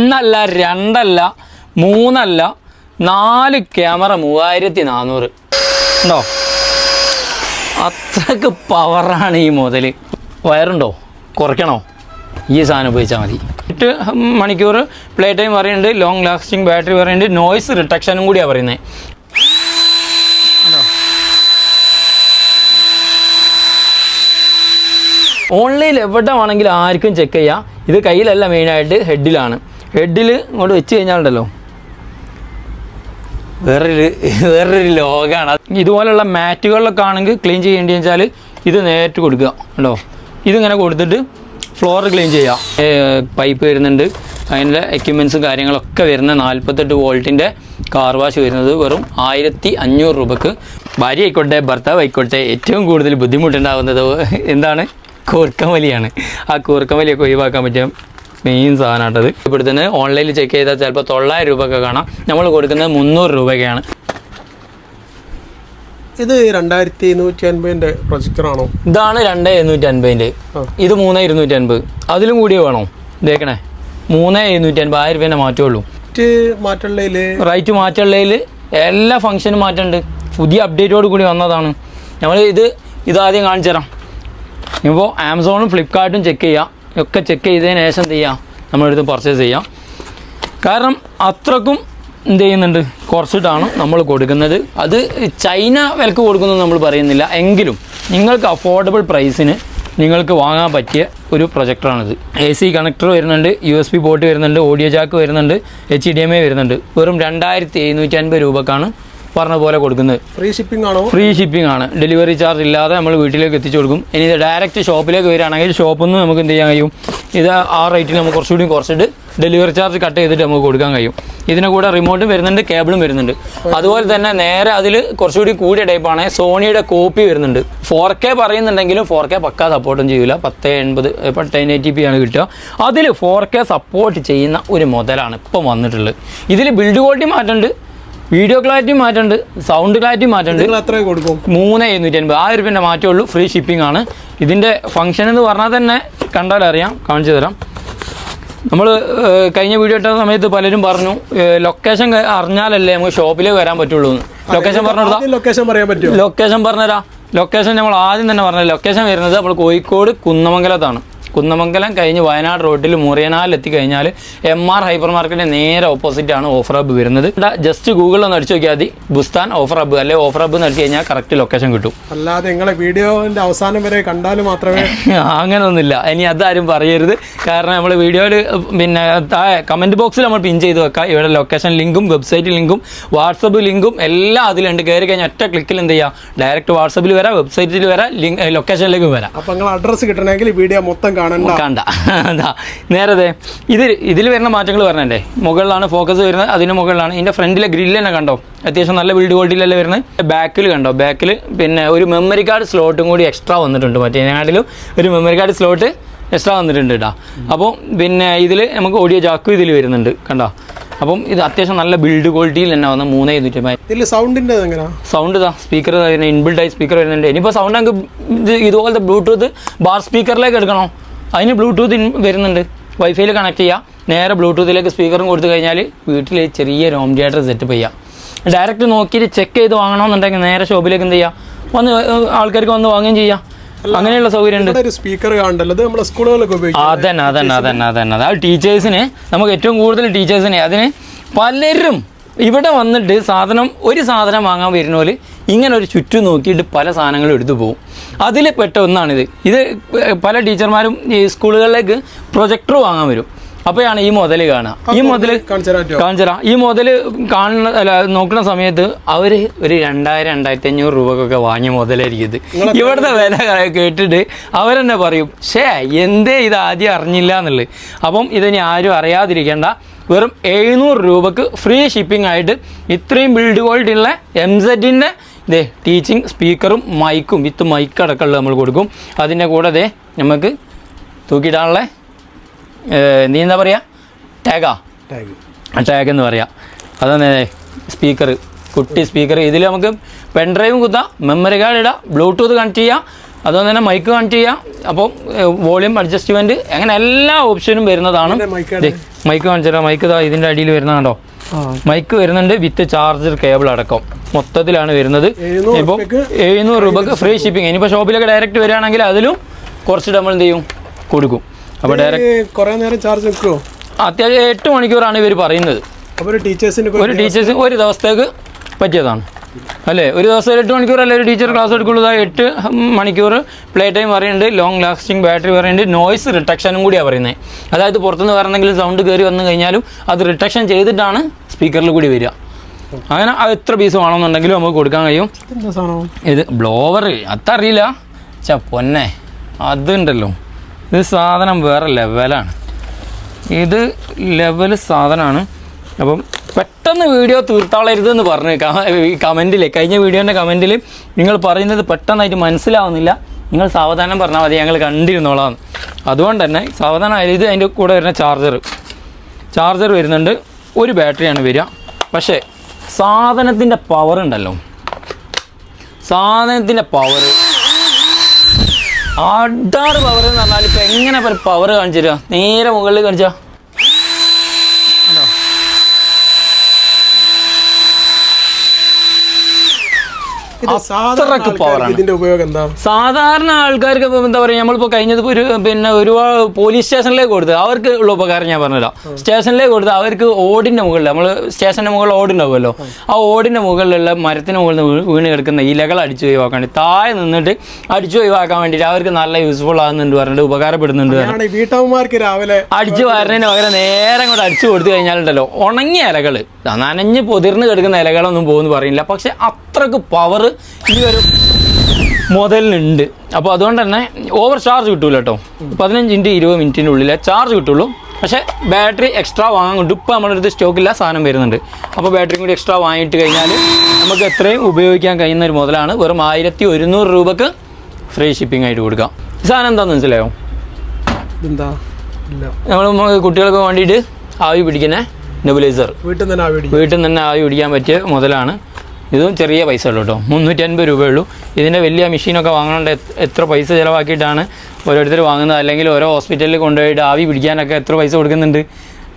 ഒന്നല്ല രണ്ടല്ല മൂന്നല്ല നാല് ക്യാമറ മൂവായിരത്തി നാനൂറ് ഉണ്ടോ? അത്രയ്ക്ക് പവറാണ് ഈ മുതൽ വയറുണ്ടോ? കുറയ്ക്കണോ? ഈ സാധനം ഉപയോഗിച്ചാൽ മതി. എട്ട് മണിക്കൂർ പ്ലേ ടൈം പറയുന്നുണ്ട് ലോങ് ലാസ്റ്റിംഗ് ബാറ്ററി പറയുന്നുണ്ട് നോയ്സ് റിട്ടക്ഷനും കൂടിയാണ് പറയുന്നത് ഓൺലൈനിൽ എവിടെ വേണമെങ്കിലും ആർക്കും ചെക്ക് ചെയ്യാം. ഇത് കയ്യിലല്ല മെയിനായിട്ട് ഹെഡിലാണ് ഹെഡിൽ ഇങ്ങോട്ട് വെച്ച് കഴിഞ്ഞാലുണ്ടല്ലോ. വേറൊരു വേറൊരു ലോകമാണ് ഇതുപോലുള്ള മാറ്റുകളിലൊക്കെ ആണെങ്കിൽ ക്ലീൻ ചെയ്യേണ്ടി വെച്ചാൽ ഇത് നേരിട്ട് കൊടുക്കുക ഉണ്ടോ ഇതിങ്ങനെ കൊടുത്തിട്ട് ഫ്ലോർ ക്ലീൻ ചെയ്യാം പൈപ്പ് വരുന്നുണ്ട്. അതിന്റെ എക്യുപ്മെന്റ്സും കാര്യങ്ങളൊക്കെ വരുന്ന നാൽപ്പത്തെട്ട് വോൾട്ടിന്റെ കാർ വാഷ് വരുന്നത് വെറും ആയിരത്തി അഞ്ഞൂറ് രൂപക്ക്. ഭാര്യ ആയിക്കോട്ടെ ഭർത്താവ് ആയിക്കോട്ടെ ഏറ്റവും കൂടുതൽ ബുദ്ധിമുട്ടുണ്ടാകുന്നത് എന്താണ്? കൂർക്കമലിയാണ്. ആ കൂർക്കമലിയൊക്കെ ഒഴിവാക്കാൻ പറ്റിയ മെയിൻ സാധനമായിട്ടത് ഇപ്പോഴത്തെ ഓൺലൈനിൽ ചെക്ക് ചെയ്താൽ ചിലപ്പോൾ തൊള്ളായിരം രൂപയൊക്കെ കാണാം. നമ്മൾ കൊടുക്കുന്നത് മുന്നൂറ് രൂപയ്ക്കാണ്. ഇത് രണ്ടായിരത്തി ഇരുന്നൂറ്റി അൻപതിന്റെ പ്രൊജക്ടറാണോ? ഇതാണ് രണ്ട് എഴുന്നൂറ്റി അൻപതിന്റെ ഇത് മൂന്ന് ഇരുന്നൂറ്റി അൻപത് അതിലും കൂടി വേണോ? ഇതേക്കണേ. മൂന്ന് എഴുന്നൂറ്റി അൻപത് ആയിരം രൂപേനെ മാറ്റുള്ളൂ മറ്റ് മാറ്റുള്ളതിൽ റൈറ്റ് മാറ്റുള്ളതിൽ എല്ലാ ഫംഗ്ഷനും മാറ്റുണ്ട് പുതിയ അപ്ഡേറ്റോട് കൂടി വന്നതാണ്. നമ്മൾ ഇത് ഇതാദ്യം കാണിച്ചു തരാം ഇപ്പോൾ ആമസോണും ഫ്ലിപ്കാർട്ടും ചെക്ക് ചെയ്യാം. ഒക്കെ ചെക്ക് ചെയ്തതിന് ശേഷം എന്ത് ചെയ്യാം? നമ്മളെടുത്ത് പർച്ചേസ് ചെയ്യാം. കാരണം അത്രക്കും എന്ത് ചെയ്യുന്നുണ്ട്? കുറച്ചിട്ടാണ് നമ്മൾ കൊടുക്കുന്നത്. അത് ചൈന വിലക്ക് കൊടുക്കുന്നു നമ്മൾ പറയുന്നില്ല. എങ്കിലും നിങ്ങൾക്ക് അഫോർഡബിൾ പ്രൈസിന് നിങ്ങൾക്ക് വാങ്ങാൻ പറ്റിയ ഒരു പ്രൊജക്ടറാണിത് എ സി കണക്ടർ വരുന്നുണ്ട് യു എസ് പി പോർട്ട് വരുന്നുണ്ട് ഓഡിയോ ജാക്ക് വരുന്നുണ്ട് എച്ച് ഡി എം എ വരുന്നുണ്ട്. വെറും രണ്ടായിരത്തി എഴുന്നൂറ്റി അൻപത് രൂപക്കാണ് പറഞ്ഞ പോലെ കൊടുക്കുന്നത്. ഫ്രീ ഷിപ്പിംഗ് ആണോ? ഫ്രീ ഷിപ്പിംഗ് ആണ്. ഡെലിവറി ചാർജ് ഇല്ലാതെ നമ്മൾ വീട്ടിലേക്ക് എത്തിച്ചു കൊടുക്കും. ഇനി ഇത് ഡയറക്റ്റ് ഷോപ്പിലേക്ക് വരികയാണെങ്കിൽ ഷോപ്പിൽ നിന്ന് നമുക്ക് എന്ത് ചെയ്യാൻ കഴിയും? ഇത് ആ റേറ്റിന് നമുക്ക് കുറച്ചുകൂടി കുറച്ചിട്ട് ഡെലിവറി ചാർജ് കട്ട് ചെയ്തിട്ട് നമുക്ക് കൊടുക്കാൻ കഴിയും. ഇതിന് കൂടെ റിമോട്ടും വരുന്നുണ്ട് കേബിളും വരുന്നുണ്ട്. അതുപോലെ തന്നെ നേരെ അതിൽ കുറച്ചുകൂടി കൂടിയ ടൈപ്പാണ് സോണിയുടെ കോപ്പി വരുന്നുണ്ട്. ഫോർ കെ പറയുന്നുണ്ടെങ്കിലും ഫോർ കെ പക്കാ സപ്പോർട്ടും ചെയ്യില്ല പത്ത് എൺപത് ഇപ്പം ടെൻ എയ്റ്റി പി ആണ് കിട്ടുക. അതിൽ ഫോർ കെ സപ്പോർട്ട് ചെയ്യുന്ന ഒരു മുതലാണ് ഇപ്പം വന്നിട്ടുള്ളത്. ഇതിൽ ബിൽഡ് ക്വാളിറ്റി മാറ്റമുണ്ട്. വീഡിയോ ക്ലാരിറ്റി മാറ്റുണ്ട് സൗണ്ട് ക്ലാരിറ്റി മാറ്റുണ്ട്. അത്രയും കൊടുക്കും? മൂന്ന് എഴുന്നൂറ്റി അൻപത് ആ ഒരു പിന്നെ മാറ്റമുള്ളൂ ഫ്രീ ഷിപ്പിംഗ് ആണ്. ഇതിന്റെ ഫംഗ്ഷൻ എന്ന് പറഞ്ഞാൽ തന്നെ കണ്ടാൽ അറിയാം കാണിച്ചു തരാം. നമ്മൾ കഴിഞ്ഞ വീഡിയോ ഇട്ട സമയത്ത് പലരും പറഞ്ഞു ലൊക്കേഷൻ അറിഞ്ഞാലല്ലേ നമുക്ക് ഷോപ്പിലേക്ക് വരാൻ പറ്റുള്ളൂ എന്ന്. ലൊക്കേഷൻ പറഞ്ഞു ലൊക്കേഷൻ പറയാൻ പറ്റും ലൊക്കേഷൻ പറഞ്ഞുതരാം. ലൊക്കേഷൻ നമ്മൾ ആദ്യം തന്നെ പറഞ്ഞ ലൊക്കേഷൻ വരുന്നത് നമ്മൾ കോഴിക്കോട് കുന്നമംഗലത്താണ്. കുന്നമംഗലം കഴിഞ്ഞ് വയനാട് റോഡിൽ മുറിയനാൽ എത്തിക്കഴിഞ്ഞാൽ എം ആർ ഹൈപ്പർ മാർക്കറ്റിന്റെ നേരെ ഓപ്പോസിറ്റ് ആണ് ഓഫർ ഹബ്ബ് വരുന്നത്. ജസ്റ്റ് ഗൂഗിളിൽ ഒന്ന് അടിച്ചു നോക്കിയാൽ മതി. ബുസ്താൻ ഓഫർ ഹബ്ബ് അല്ലെ ഓഫർ ഹബ്ബ് എന്ന് അടിച്ചു കഴിഞ്ഞാൽ കറക്റ്റ് ലൊക്കേഷൻ കിട്ടും. അല്ലാതെ നിങ്ങളെ വീഡിയോന്റെ അവസാനം വരെ കണ്ടാൽ മാത്രമേ അങ്ങനെയൊന്നുമില്ല ഇനി അതാരും പറയരുത്. കാരണം നമ്മൾ വീഡിയോയിൽ പിന്നെ കമന്റ് ബോക്സിൽ നമ്മൾ പിൻ ചെയ്ത് വെക്കാം. ഇവിടെ ലൊക്കേഷൻ ലിങ്കും വെബ്സൈറ്റ് ലിങ്കും വാട്സപ്പ് ലിങ്കും എല്ലാം അതിലുണ്ട്. കയറി കഴിഞ്ഞാൽ ഒറ്റ ക്ലിക്കിൽ എന്ത് ചെയ്യാം? ഡയറക്റ്റ് വാട്സപ്പിൽ വരാം വെബ്സൈറ്റിൽ വരാം ലിങ്ക് ലൊക്കേഷനിലേക്ക് വരാം. അപ്പോൾ നിങ്ങൾ അഡ്രസ്സ് കിട്ടണമെങ്കിൽ വീഡിയോ മൊത്തം കണ്ട നേരത്തെ ഇത് ഇതിൽ വരുന്ന മാറ്റങ്ങൾ പറഞ്ഞേ മുകളിലാണ് ഫോക്കസ് വരുന്നത് അതിന് മുകളിലാണ്. ഇതിന്റെ ഫ്രണ്ടിലെ ഗ്രില്ല് തന്നെ കണ്ടോ? അത്യാവശ്യം നല്ല ബിൽഡ് ക്വാളിറ്റിയിലല്ലേ വരുന്നത്. ബാക്കിൽ കണ്ടോ? ബാക്കിൽ പിന്നെ ഒരു മെമ്മറി കാർഡ് സ്ലോട്ടും കൂടി എക്സ്ട്രാ വന്നിട്ടുണ്ട്. മറ്റേതിനാട്ടിലും ഒരു മെമ്മറി കാർഡ് സ്ലോട്ട് എക്സ്ട്രാ വന്നിട്ടുണ്ട് കേട്ടോ അപ്പോൾ പിന്നെ ഇതിൽ നമുക്ക് ഓഡിയോ ജാക്കും ഇതിൽ വരുന്നുണ്ട് കണ്ടോ? അപ്പം ഇത് അത്യാവശ്യം നല്ല ബിൽഡ് ക്വാളിറ്റിയിൽ തന്നെ വന്ന മൂന്നേ ഇരുന്നൂറ്റി എങ്ങനെയാ സൗണ്ട് ഇതാ സ്പീക്കർ ഇൻബിൽഡായി സ്പീക്കർ വരുന്നുണ്ട്. ഇനിയിപ്പോൾ സൗണ്ട് നമുക്ക് ഇത് ഇതുപോലത്തെ ബ്ലൂടൂത്ത് ബാർ സ്പീക്കറിലേക്ക് എടുക്കണോ? അതിന് ബ്ലൂടൂത്ത് വരുന്നുണ്ട്. വൈഫൈയിൽ കണക്ട് ചെയ്യുക നേരെ ബ്ലൂടൂത്തിലേക്ക് സ്പീക്കറും കൊടുത്തു കഴിഞ്ഞാൽ വീട്ടിൽ ചെറിയ ഹോം തിയേറ്റർ സെറ്റപ്പ് ചെയ്യാം. ഡയറക്റ്റ് നോക്കിയിട്ട് ചെക്ക് ചെയ്ത് വാങ്ങണമെന്നുണ്ടെങ്കിൽ നേരെ ഷോപ്പിലേക്ക് എന്ത് ചെയ്യാം? വന്ന് ആൾക്കാർക്ക് വന്ന് വാങ്ങുകയും ചെയ്യാം. അങ്ങനെയുള്ള സൗകര്യം ഉണ്ട് സ്പീക്കർ നമ്മളെ സ്കൂളുകളിലൊക്കെ അതന്നെ അതന്നെ അതന്നെ അതന്നെ. അത് ടീച്ചേഴ്സിന് നമുക്ക് ഏറ്റവും കൂടുതൽ ടീച്ചേഴ്സിനെ അതിന് പലരും ഇവിടെ വന്നിട്ട് സാധനം ഒരു സാധനം വാങ്ങാൻ വരുന്നോൽ ഇങ്ങനെ ഒരു ചുറ്റും നോക്കിയിട്ട് പല സാധനങ്ങളും എടുത്തു പോകും. അതിൽ പെട്ട ഒന്നാണിത്. ഇത് പല ടീച്ചർമാരും ഈ സ്കൂളുകളിലേക്ക് പ്രൊജക്ടർ വാങ്ങാൻ വരും. അപ്പോഴാണ് ഈ മുതൽ കാണുക. ഈ മുതൽ കാണിച്ചാ തരാൻ പറ്റുമോ കാണിച്ചു തരാം. ഈ മുതൽ കാണുന്ന അല്ല നോക്കുന്ന സമയത്ത് അവർ ഒരു രണ്ടായിരം രണ്ടായിരത്തി അഞ്ഞൂറ് രൂപക്കൊക്കെ വാങ്ങിയ മുതലായിരിക്കും ഇത്. ഇവിടുത്തെ വില കേട്ടിട്ട് അവരെന്നെ പറയും ഷേ എന്തേ ഇത് ആദ്യം അറിഞ്ഞില്ല എന്നുള്ളത് അപ്പം ഇതിനി ആരും അറിയാതിരിക്കേണ്ട. വെറും എഴുന്നൂറ് രൂപക്ക് ഫ്രീ ഷിപ്പിംഗ് ആയിട്ട് ഇത്രയും ബിൽഡ് ക്വാളിറ്റി ഉള്ള എം സെറ്റിന്റെ ഇതേ ടീച്ചിങ് സ്പീക്കറും മൈക്കും വിത്ത് മൈക്ക് അടക്കമുള്ള നമ്മൾ കൊടുക്കും. അതിന്റെ കൂടെ ദേ നമുക്ക് തൂക്കിയിടാനുള്ള നീ എന്താ പറയുക ടാഗാ ടാഗ് ടാഗ് എന്ന് പറയാം. അതാണ് സ്പീക്കർ കുട്ടി സ്പീക്കർ ഇതിൽ നമുക്ക് പെൻഡ്രൈവും കുത്താം മെമ്മറി കാർഡ് ഇടാം ബ്ലൂടൂത്ത് കണക്ട് ചെയ്യാം അതുപോലെ തന്നെ മൈക്ക് കണക്ട് ചെയ്യാം. അപ്പോൾ വോളിയം അഡ്ജസ്റ്റ്മെന്റ് അങ്ങനെ എല്ലാ ഓപ്ഷനും വരുന്നതാണ്. മൈക്ക് കാണിച്ചാൽ മൈക്ക് ഇതാ ഇതിന്റെ അടിയിൽ വരുന്ന കണ്ടോ? മൈക്ക് വരുന്നുണ്ട് വിത്ത് ചാർജർ കേബിൾ അടക്കം. മൊത്തത്തിലാണ് വരുന്നത്. ഇപ്പോൾ എഴുന്നൂറ് രൂപക്ക് ഫ്രീ ഷിപ്പിംഗ് ഇനിയിപ്പോൾ ഷോപ്പിലൊക്കെ ഡയറക്റ്റ് വരികയാണെങ്കിൽ അതിലും കുറച്ച് നമ്മൾ എന്ത് ചെയ്യും? കൊടുക്കും. അപ്പോൾ ഡയറക്റ്റ് കുറെ നേരം ചാർജ് നിൽക്കുമോ അത്യാവശ്യം എട്ട് മണിക്കൂറാണ് ഇവർ പറയുന്നത്. ഒരു ടീച്ചേഴ്സിന് ഒരു ടീച്ചേഴ്സ് ഒരു ദിവസത്തേക്ക് പറ്റിയതാണ്. അല്ലേ? ഒരു ദിവസം എട്ട് മണിക്കൂർ അല്ലെ ഒരു ടീച്ചർ ക്ലാസ് എടുക്കുള്ളൂ? എട്ട് മണിക്കൂർ പ്ലേ ടൈം പറയുന്നുണ്ട്. ലോങ് ലാസ്റ്റിംഗ് ബാറ്ററി പറയുന്നുണ്ട്. നോയ്സ് റിട്ടക്ഷനും കൂടിയാണ് പറയുന്നത് അതായത് പുറത്തുനിന്ന് വേറെ എന്തെങ്കിലും സൗണ്ട് കയറി വന്നു കഴിഞ്ഞാലും അത് റിട്ടക്ഷൻ ചെയ്തിട്ടാണ് സ്പീക്കറിൽ കൂടി വരിക. അങ്ങനെ അത് എത്ര പീസ് വേണമെന്നുണ്ടെങ്കിലും നമുക്ക് കൊടുക്കാൻ കഴിയും. ഇത് ബ്ലോവർ അതറിയില്ല. ച പൊന്നെ. അതുണ്ടല്ലോ. ഇത് സാധനം വേറെ ലെവലാണ് ഇത് ലെവൽ സാധനമാണ്. അപ്പം പെട്ടെന്ന് വീഡിയോ തീർത്താളരുതെന്ന് പറഞ്ഞു ഈ കമന്റിൽ കഴിഞ്ഞ വീഡിയോന്റെ കമന്റിൽ നിങ്ങൾ പറയുന്നത് പെട്ടെന്നായിട്ട് മനസ്സിലാവുന്നില്ല. നിങ്ങൾ സാവധാനം പറഞ്ഞാൽ മതി ഞങ്ങൾ കണ്ടിരുന്നോളാം. അതുകൊണ്ട് തന്നെ സാവധാനം ഇത് അതിന്റെ കൂടെ വരുന്ന ചാർജർ ചാർജർ വരുന്നുണ്ട് ഒരു ബാറ്ററിയാണ് വരിക. പക്ഷേ സാധനത്തിന്റെ പവർ ഉണ്ടല്ലോ. സാധനത്തിന്റെ പവർ അടാറ് പവർ എന്ന് പറഞ്ഞാൽ ഇപ്പം എങ്ങനെ പവർ കാണിച്ചു തരിക നേരെ മുകളിൽ കാണിച്ചാ കണ്ടോ ഇത് സാധാരണ അത്രയ്ക്ക് പവറാണ് ഇതിന്റെ ഉപയോഗം എന്താ? സാധാരണ ആൾക്കാർക്ക് ഇപ്പം എന്താ പറയുക നമ്മളിപ്പോൾ കഴിഞ്ഞത് ഒരു പിന്നെ ഒരുപാട് പോലീസ് സ്റ്റേഷനിലേക്ക് കൊടുത്ത് അവർക്ക് ഉള്ള ഉപകാരം ഞാൻ പറഞ്ഞല്ലോ സ്റ്റേഷനിലേക്ക് കൊടുത്ത് അവർക്ക് ഓടിന്റെ മുകളിൽ നമ്മൾ സ്റ്റേഷന്റെ മുകളിൽ ഓടുണ്ടാവുമല്ലോ. ആ. ഓടിന്റെ മുകളിലുള്ള മരത്തിന് മുകളിൽ വീണ് കിടക്കുന്ന ഇലകൾ അടിച്ചു ഒഴിവാക്കാൻ വേണ്ടി താഴെ നിന്നിട്ട് അടിച്ചു ഒഴിവാക്കാൻ വേണ്ടിയിട്ട് അവർക്ക് നല്ല യൂസ്ഫുൾ ആകുന്നുണ്ട് പറഞ്ഞിട്ട് ഉപകാരപ്പെടുന്നുണ്ട് വീട്ടമ്മമാർക്ക് രാവിലെ അടിച്ചു വാരുന്നതിന് പകരം നേരെ അങ്ങോട്ട് അടിച്ചു കൊടുത്തു കഴിഞ്ഞാലുണ്ടല്ലോ ഉണങ്ങിയ ഇലകൾ നനഞ്ഞ് പൊതിർന്ന് കിടക്കുന്ന ഇലകളൊന്നും പോകുമെന്ന് പറയില്ല പക്ഷെ അത്രയ്ക്ക് പവർ ഈ ഒരു മുതലിനുണ്ട്. അപ്പോൾ അതുകൊണ്ട് തന്നെ ഓവർ ചാർജ് കിട്ടൂല കേട്ടോ പതിനഞ്ച് ഇന്റ് ഇരുപത് മിനിറ്റിന്റെ ഉള്ളിലെ ചാർജ് കിട്ടുള്ളൂ. പക്ഷേ ബാറ്ററി എക്സ്ട്രാ വാങ്ങാൻ കൊണ്ട് ഇപ്പോൾ നമ്മുടെ അടുത്ത് സ്റ്റോക്കില്ല സാധനം വരുന്നുണ്ട്. അപ്പോൾ ബാറ്ററി കൂടി എക്സ്ട്രാ വാങ്ങിയിട്ട് കഴിഞ്ഞാൽ നമുക്ക് എത്രയും ഉപയോഗിക്കാൻ കഴിയുന്ന ഒരു മുതലാണ്. വെറും ആയിരത്തി ഒരുന്നൂറ് രൂപക്ക് ഫ്രീ ഷിപ്പിംഗ് ആയിട്ട് കൊടുക്കാം. സാധനം എന്താണെന്ന് മനസ്സിലായോ? എന്താ നമ്മൾ കുട്ടികൾക്ക് വേണ്ടിയിട്ട് ആവി പിടിക്കുന്ന നെബുലൈസർ വീട്ടിൽ നിന്ന് തന്നെ ആവി പിടിക്കാൻ പറ്റിയ മുതലാണ്. ഇതും ചെറിയ പൈസ ഉള്ളൂ കേട്ടോ മുന്നൂറ്റി അൻപത് രൂപയുള്ളൂ. ഇതിന്റെ വലിയ മെഷീനൊക്കെ വാങ്ങണോണ്ട് എത്ര- പൈസ ചിലവാക്കിയിട്ടാണ് ഓരോരുത്തർ വാങ്ങുന്നത്? അല്ലെങ്കിൽ ഓരോ ഹോസ്പിറ്റലിൽ കൊണ്ടുപോയിട്ട് ആവി പിടിക്കാനൊക്കെ എത്ര പൈസ കൊടുക്കുന്നുണ്ട്?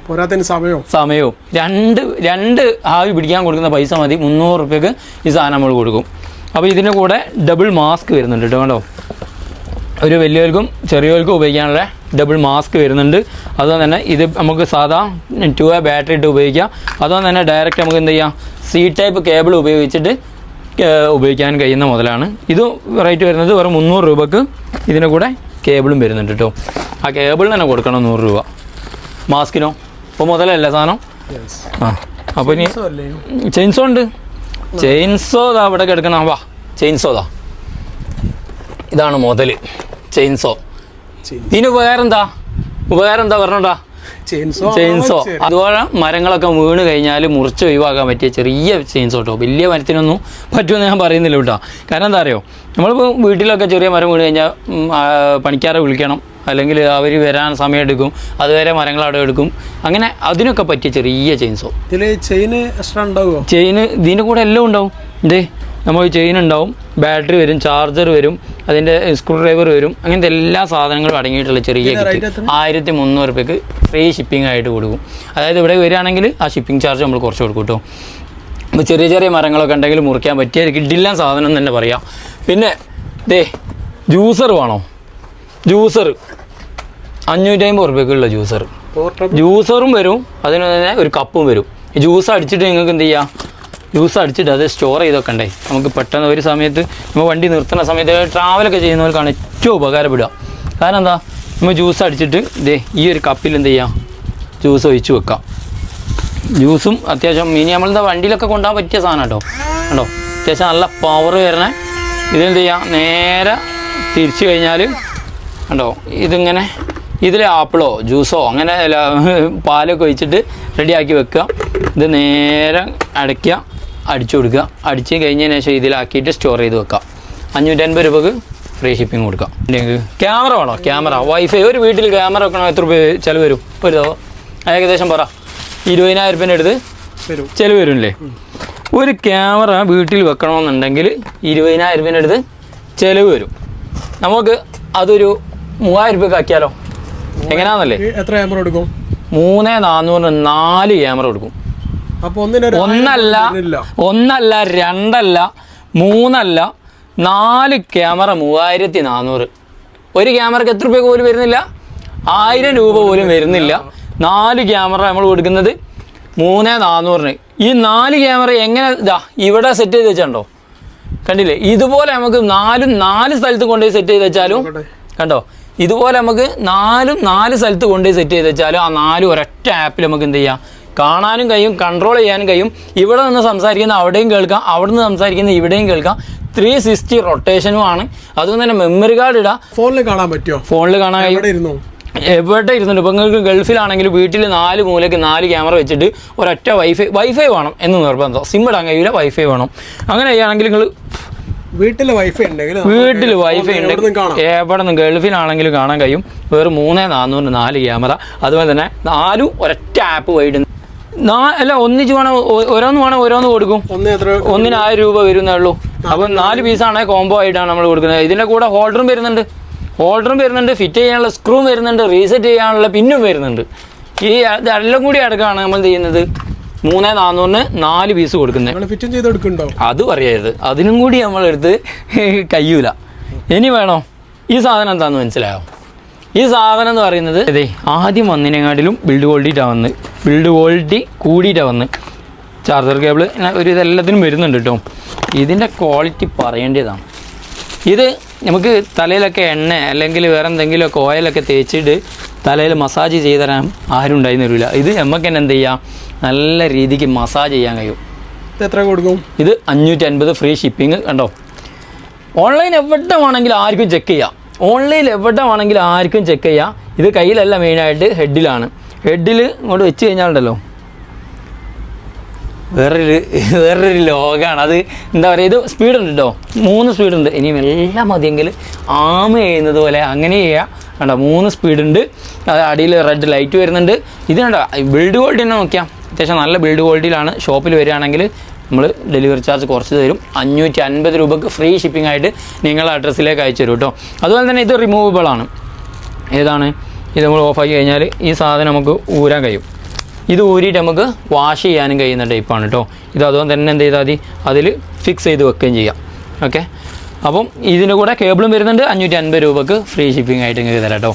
പോരാത്തതിന് സമയവും. സമയവും. രണ്ട് രണ്ട് ആവി പിടിക്കാൻ കൊടുക്കുന്ന പൈസ മതി. മുന്നൂറ് റുപ്യക്ക് ഈ സാധനം നമ്മൾ കൊടുക്കും. അപ്പോൾ ഇതിന്റെ കൂടെ ഡബിൾ മാസ്ക് വരുന്നുണ്ട് കേട്ടോ കണ്ടോ? ഒരു വലിയവർക്കും ചെറിയവർക്കും ഉപയോഗിക്കാനുള്ള ഡബിൾ മാസ്ക് വരുന്നുണ്ട്. അതുപോലെ തന്നെ ഇത് നമുക്ക് സാധാ ടു ബാറ്ററി ഇട്ട് ഉപയോഗിക്കാം. അതുപോലെ തന്നെ ഡയറക്റ്റ് നമുക്ക് എന്ത് ചെയ്യാം? സി ടൈപ്പ് കേബിൾ ഉപയോഗിച്ചിട്ട് ഉപയോഗിക്കാൻ കഴിയുന്ന മുതലാണ് ഇത് റേറ്റ് വരുന്നത് വെറും മുന്നൂറ് രൂപക്ക് ഇതിന്റെ കൂടെ കേബിളും വരുന്നുണ്ട് കേട്ടോ ആ കേബിളിന് തന്നെ കൊടുക്കണം നൂറ് രൂപ. മാസ്കിനോ ഇപ്പോൾ മുതലല്ല സാധനം? ആ അപ്പോൾ ഇനി ചെയിൻസോ ഉണ്ട്. ചെയിൻസോ ദാ അവിടെ കിടക്കണം. വാ ചെയിൻസോ ദാ. ഇതാണ് മുതൽ ചെയിൻസോ ഇതിന് ഉപകാരം എന്താ? ഉപകാരം എന്താ പറഞ്ഞോണ്ടാ ചെയിൻസോ അതുപോലെ മരങ്ങളൊക്കെ വീണ് കഴിഞ്ഞാൽ മുറിച്ച് ഒഴിവാക്കാൻ പറ്റിയ ചെറിയ ചെയിൻസോ കേട്ടോ വലിയ മരത്തിനൊന്നും പറ്റുമെന്ന് ഞാൻ പറയുന്നില്ല കേട്ടോ. കാരണം എന്താ അറിയോ? നമ്മളിപ്പോൾ വീട്ടിലൊക്കെ ചെറിയ മരം വീണ് കഴിഞ്ഞാൽ പണിക്കാരെ വിളിക്കണം. അല്ലെങ്കിൽ അവർ വരാൻ സമയമെടുക്കും. അതുവരെ മരങ്ങൾ അവിടെ എടുക്കും. അങ്ങനെ അതിനൊക്കെ പറ്റിയ ചെറിയ ചെയിൻസോ ഇതിൽ ചെയിൻ എക്സ്ട്രാ ഉണ്ടാവുമോ ചെയിന് ഇതിന്റെ കൂടെ എല്ലാം ഉണ്ടാവും. ഇതേ നമുക്ക് ചെയിൻ ഉണ്ടാവും ബാറ്ററി വരും ചാർജർ വരും അതിന്റെ സ്ക്രൂ ഡ്രൈവർ വരും അങ്ങനത്തെ എല്ലാ സാധനങ്ങളും അടങ്ങിയിട്ടുള്ള ചെറിയ കിറ്റ്? ആയിരത്തി മുന്നൂറ് രൂപയ്ക്ക് ഫ്രീ ഷിപ്പിംഗ് ആയിട്ട് കൊടുക്കും. അതായത് ഇവിടെ വരികയാണെങ്കിൽ ആ ഷിപ്പിംഗ് ചാർജ് നമ്മൾ കുറച്ച് കൊടുക്കും കേട്ടോ അപ്പോൾ ചെറിയ ചെറിയ മരങ്ങളൊക്കെ ഉണ്ടെങ്കിൽ മുറിക്കാൻ പറ്റിയ കിഡില്ല സാധനം എന്ന് തന്നെ പറയാം. പിന്നെ ദേ ജ്യൂസർ വേണോ? ജ്യൂസർ അഞ്ഞൂറ്റി അമ്പത് റുപ്യക്കുള്ള ജ്യൂസർ ജ്യൂസറും വരും അതിന് തന്നെ ഒരു കപ്പും വരും. ഈ ജ്യൂസ് അടിച്ചിട്ട് നിങ്ങൾക്ക് എന്ത് ചെയ്യാം? ജ്യൂസ് അടിച്ചിട്ട് അത് സ്റ്റോർ ചെയ്തൊക്കെ ഉണ്ടേ നമുക്ക് പെട്ടെന്ന് ഒരു സമയത്ത് നമ്മൾ വണ്ടി നിർത്തുന്ന സമയത്ത് ട്രാവലൊക്കെ ചെയ്യുന്നവർക്കാണ് ഏറ്റവും ഉപകാരപ്പെടുക. കാരണം എന്താ? നമ്മൾ ജ്യൂസ് അടിച്ചിട്ട് ഇതേ ഈ ഒരു കപ്പിൽ എന്ത് ചെയ്യാം? ജ്യൂസ് ഒഴിച്ച് വെക്കാം. ജ്യൂസും അത്യാവശ്യം ഇനി നമ്മളെന്താ വണ്ടിയിലൊക്കെ കൊണ്ടുപോകാൻ പറ്റിയ സാധനം കേട്ടോ. കണ്ടോ? അത്യാവശ്യം നല്ല പവർ വരണേ ഇതെന്ത് ചെയ്യാം? നേരെ തിരിച്ചു കഴിഞ്ഞാൽ കണ്ടോ? ഇതിങ്ങനെ ഇതിൽ ആപ്പിളോ ജ്യൂസോ അങ്ങനെ പാലൊക്കെ ഒഴിച്ചിട്ട് റെഡിയാക്കി വെക്കുക. ഇത് നേരെ അടയ്ക്കുക. അടിച്ചു കൊടുക്കുക. അടിച്ച് കഴിഞ്ഞതിന് ശേഷം ഇതിലാക്കിയിട്ട് സ്റ്റോർ ചെയ്ത് വെക്കാം. അഞ്ഞൂറ്റൻപത് രൂപക്ക് ഫ്രീ ഷിപ്പിംഗ് കൊടുക്കാം. ക്യാമറ വേണോ? ക്യാമറ വൈഫൈ ഒരു വീട്ടിൽ ക്യാമറ വെക്കണോ? എത്ര രൂപ ചിലവ് വരും? ഒരു തവ ഏകദേശം പറ. ഇരുപതിനായിരം രൂപേന്റെ അടുത്ത് വരും. ചിലവ് വരുമല്ലേ? ഒരു ക്യാമറ വീട്ടിൽ വെക്കണമെന്നുണ്ടെങ്കിൽ ഇരുപതിനായിരം രൂപേന്റെ അടുത്ത് ചിലവ് വരും. നമുക്ക് അതൊരു മൂവായിരം രൂപയ്ക്ക് ആക്കിയാലോ? എങ്ങനെയാണെന്നല്ലേ എത്ര ക്യാമറ എടുക്കും? മൂന്ന് നാനൂറിന് നാല് ക്യാമറ ഒന്നിനൊരു ഒന്നല്ല ഒന്നല്ല രണ്ടല്ല മൂന്നല്ല നാല് ക്യാമറ മൂവായിരത്തി നാനൂറ് ഒരു ക്യാമറക്ക് എത്ര രൂപ പോലും വരുന്നില്ല. ആയിരം രൂപ പോലും വരുന്നില്ല. നാല് ക്യാമറ നമ്മൾ കൊടുക്കുന്നത് മൂന്ന് നാനൂറിന് ഈ നാല് ക്യാമറ എങ്ങനെ ഇതാ ഇവിടെ സെറ്റ് ചെയ്ത് വെച്ചാണ്ടോ? കണ്ടില്ലേ? ഇതുപോലെ നമുക്ക് നാലും നാല് സ്ഥലത്ത് കൊണ്ടുപോയി സെറ്റ് ചെയ്ത് വെച്ചാലും കണ്ടോ? ഇതുപോലെ നമുക്ക് നാലും നാല് സ്ഥലത്ത് കൊണ്ടുപോയി സെറ്റ് ചെയ്ത് വെച്ചാലും ആ നാലും ഒരൊറ്റ ആപ്പിൽ നമുക്ക് എന്ത് ചെയ്യാം? കാണാനും കഴിയും കൺട്രോൾ ചെയ്യാനും കഴിയും. ഇവിടെ നിന്ന് സംസാരിക്കുന്ന അവിടെയും കേൾക്കാം അവിടെ നിന്ന് സംസാരിക്കുന്ന ഇവിടെയും കേൾക്കാം. ത്രീ സിക്സ്റ്റി റൊട്ടേഷനും ആണ്. അതുകൊണ്ട് തന്നെ മെമ്മറി കാർഡ് ഇടാം. ഫോണിൽ കാണാൻ പറ്റുമോ ഫോണിൽ കാണാൻ കഴിയും. എവിടെ ഇരുന്നു? ഇരുന്നുണ്ട് ഇപ്പം നിങ്ങൾക്ക് ഗൾഫിലാണെങ്കിൽ വീട്ടിൽ നാല് മൂലയ്ക്ക് നാല് ക്യാമറ വെച്ചിട്ട് ഒരൊറ്റ വൈഫൈ വൈഫൈ വേണം എന്ന് നിർബന്ധം. സിം ഇടാൻ കഴിയില്ല വൈഫൈ വേണം. അങ്ങനെ ചെയ്യുകയാണെങ്കിൽ നിങ്ങൾ വീട്ടിൽ വൈഫൈ ഉണ്ടെങ്കിൽ വീട്ടിൽ വൈഫൈ ഉണ്ട് എവിടെ നിന്ന് ഗൾഫിലാണെങ്കിലും കാണാൻ കഴിയും. വേറെ മൂന്ന് നാനൂറ് നാല് ക്യാമറ അതുപോലെ തന്നെ നാലും ഒരൊറ്റ ആപ്പ് വൈഡ് അല്ല ഒന്നിച്ച് വേണം ഓരോന്ന് വേണം ഓരോന്ന് കൊടുക്കും. ഒന്നിന് ആയിരം രൂപ വരുന്നേ ഉള്ളൂ അപ്പം നാല് പീസാണ് കോംബോ ആയിട്ടാണ് നമ്മൾ കൊടുക്കുന്നത്. ഇതിന്റെ കൂടെ ഹോൾഡറും വരുന്നുണ്ട്. ഹോൾഡറും വരുന്നുണ്ട്. ഫിറ്റ് ചെയ്യാനുള്ള സ്ക്രൂവും വരുന്നുണ്ട്. റീസെറ്റ് ചെയ്യാനുള്ള പിന്നും വരുന്നുണ്ട്. ഈ ഇതെല്ലാം കൂടി അടക്കമാണ് നമ്മൾ ചെയ്യുന്നത്? മൂന്നേ നാനൂറിന് നാല് പീസ് കൊടുക്കുന്നത്. അത് പറയരുത്. അതിനും കൂടി നമ്മളെടുത്ത് കഴിയൂല ഇനി വേണോ? ഈ സാധനം എന്താണെന്ന് മനസ്സിലായോ? ഈ സാധനം എന്ന് പറയുന്നത് അതെ ആദ്യം വന്നതിനെക്കാട്ടിലും ബിൽഡ് ക്വാളിറ്റിയിട്ടാണ് വന്ന്. ബിൽഡ് ക്വാളിറ്റി കൂടിയിട്ടാണ് വന്ന്. ചാർജർ കേബിൾ ഒരു ഇതെല്ലാത്തിനും വരുന്നുണ്ട് കേട്ടോ ഇതിന്റെ ക്വാളിറ്റി പറയേണ്ടതാണ്. ഇത് നമുക്ക് തലയിലൊക്കെ എണ്ണ അല്ലെങ്കിൽ വേറെ എന്തെങ്കിലുമൊക്കെ ഓയിലൊക്കെ തേച്ചിട്ട് തലയിൽ മസാജ് ചെയ്ത് തരാൻ ആരും ഉണ്ടായിരുന്നു വരില്ല. ഇത് നമുക്ക് തന്നെ എന്ത് ചെയ്യാം? നല്ല രീതിക്ക് മസാജ് ചെയ്യാൻ കഴിയും. ഇത് എത്ര കൊടുക്കും? ഇത് അഞ്ഞൂറ്റി അൻപത് ഫ്രീ ഷിപ്പിംഗ് കണ്ടോ? ഓൺലൈൻ എവിടെ വേണമെങ്കിലും ആർക്കും ചെക്ക് ചെയ്യാം. ഓൺലൈനിൽ എവിടെ വേണമെങ്കിലും ആർക്കും ചെക്ക് ചെയ്യാം. ഇത് കയ്യിലല്ല മെയിനായിട്ട് ഹെഡിലാണ് ഹെഡിൽ ഇങ്ങോട്ട് വെച്ച് കഴിഞ്ഞാലുണ്ടല്ലോ? വേറൊരു വേറൊരു ലോകമാണ് അത് എന്താ പറയുക ഇത് സ്പീഡുണ്ട് കേട്ടോ മൂന്ന് സ്പീഡുണ്ട് ഇനിയും എല്ലാം മതിയെങ്കിൽ ആമ ചെയ്യുന്നത് പോലെ അങ്ങനെ ചെയ്യാം. കണ്ടോ മൂന്ന് സ്പീഡുണ്ട് അടിയിൽ റെഡ് ലൈറ്റ് വരുന്നുണ്ട്. ഇത് കണ്ടോ ബിൽഡ് ക്വാളിറ്റി തന്നെ നോക്കിയാൽ അത്യാവശ്യം നല്ല ബിൽഡ് ക്വാളിറ്റിയിലാണ് ഷോപ്പിൽ വരികയാണെങ്കിൽ നമ്മൾ ഡെലിവറി ചാർജ് കുറച്ച് തരും. അഞ്ഞൂറ്റി അൻപത് രൂപക്ക് ഫ്രീ ഷിപ്പിംഗ് ആയിട്ട് നിങ്ങൾ അഡ്രസ്സിലേക്ക് അയച്ചു തരും കേട്ടോ അതുപോലെ തന്നെ ഇത് റിമൂവബിൾ ആണ്. ഏതാണ്? ഇത് നമ്മൾ ഓഫാക്കി കഴിഞ്ഞാൽ ഈ സാധനം നമുക്ക് ഊരാൻ കഴിയും. ഇത് ഊരിയിട്ട് നമുക്ക് വാഷ് ചെയ്യാനും കഴിയുന്ന ടൈപ്പാണ് കേട്ടോ ഇത് അതുകൊണ്ട് തന്നെ എന്ത് ചെയ്താൽ മതി? അതിൽ ഫിക്സ് ചെയ്ത് വെക്കുകയും ചെയ്യാം. ഓക്കെ അപ്പം ഇതിന്റെ കൂടെ കേബിളും വരുന്നുണ്ട്. അഞ്ഞൂറ്റി അൻപത് രൂപക്ക് ഫ്രീ ഷിപ്പിംഗ് ആയിട്ട് നിങ്ങൾക്ക് തരാം കേട്ടോ